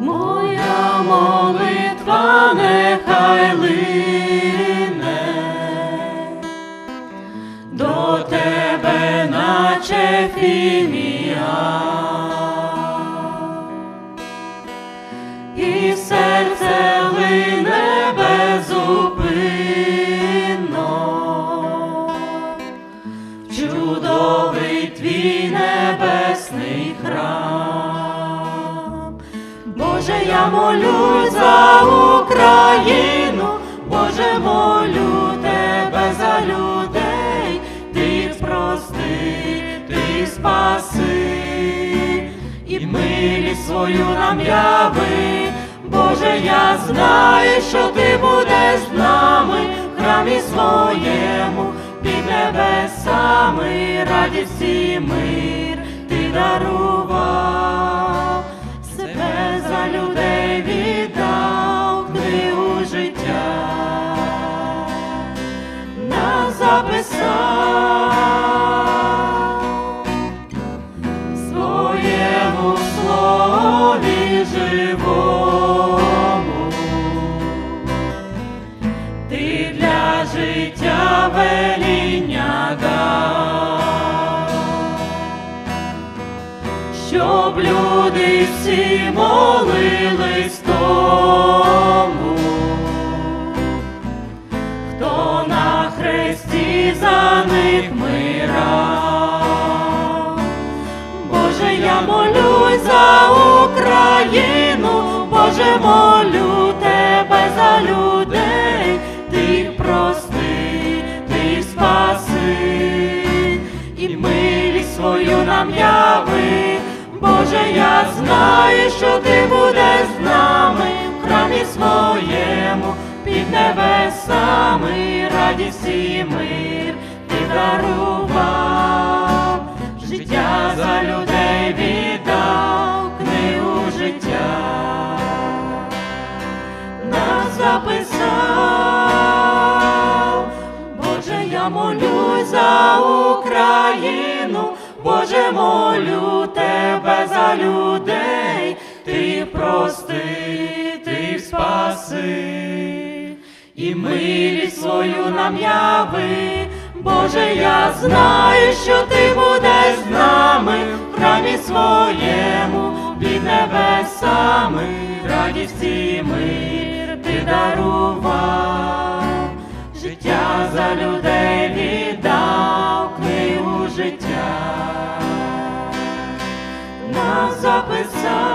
моя молитва нехай лине до тебе, наче фімія, Молюсь за Україну, Боже, молю тебе за людей, ти їх прости, ти їх спаси, і милість свою нам яви. Боже, я знаю, що ти будеш з нами в храмі своєму, під небесами, радість і мир. Ти дарував, нас в своєму слові живому. Ти для життя веління щоб люди всі молились свою нам яви. Боже, я знаю, що ти будеш з нами в храмі своєму, під небесами, радість і мир ти дарував, життя за людей віддав, книгу життя нас записав. Боже, я молюсь за Україну, Боже, молю тебе за людей, ти прости, ти спаси, і милість свою нам яви. Боже, я знаю, що ти будеш з нами в храмі своєму, під небесами, радість і мир ти дарував, життя за людей віддав книгу життя, нас записав.